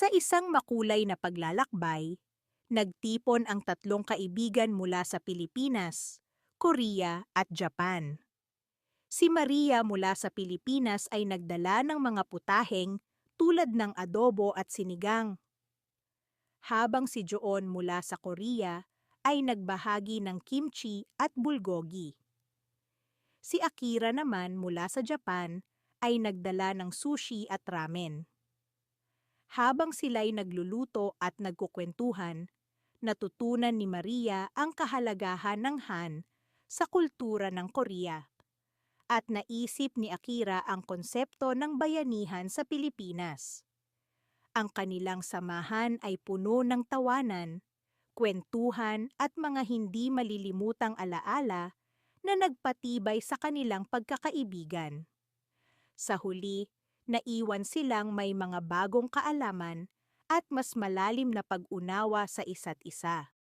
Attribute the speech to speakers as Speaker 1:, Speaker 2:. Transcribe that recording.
Speaker 1: Sa isang makulay na paglalakbay, nagtipon ang tatlong kaibigan mula sa Pilipinas, Korea at Japan. Si Maria mula sa Pilipinas ay nagdala ng mga putaheng tulad ng adobo at sinigang. Habang si Joon mula sa Korea ay nagbahagi ng kimchi at bulgogi. Si Akira naman mula sa Japan ay nagdala ng sushi at ramen. Habang sila'y nagluluto at nagkukwentuhan, natutunan ni Maria ang kahalagahan ng Han sa kultura ng Korea. At naisip ni Akira ang konsepto ng bayanihan sa Pilipinas. Ang kanilang samahan ay puno ng tawanan, kwentuhan at mga hindi malilimutang alaala na nagpatibay sa kanilang pagkakaibigan. Sa huli, naiwan silang may mga bagong kaalaman at mas malalim na pag-unawa sa isa't isa.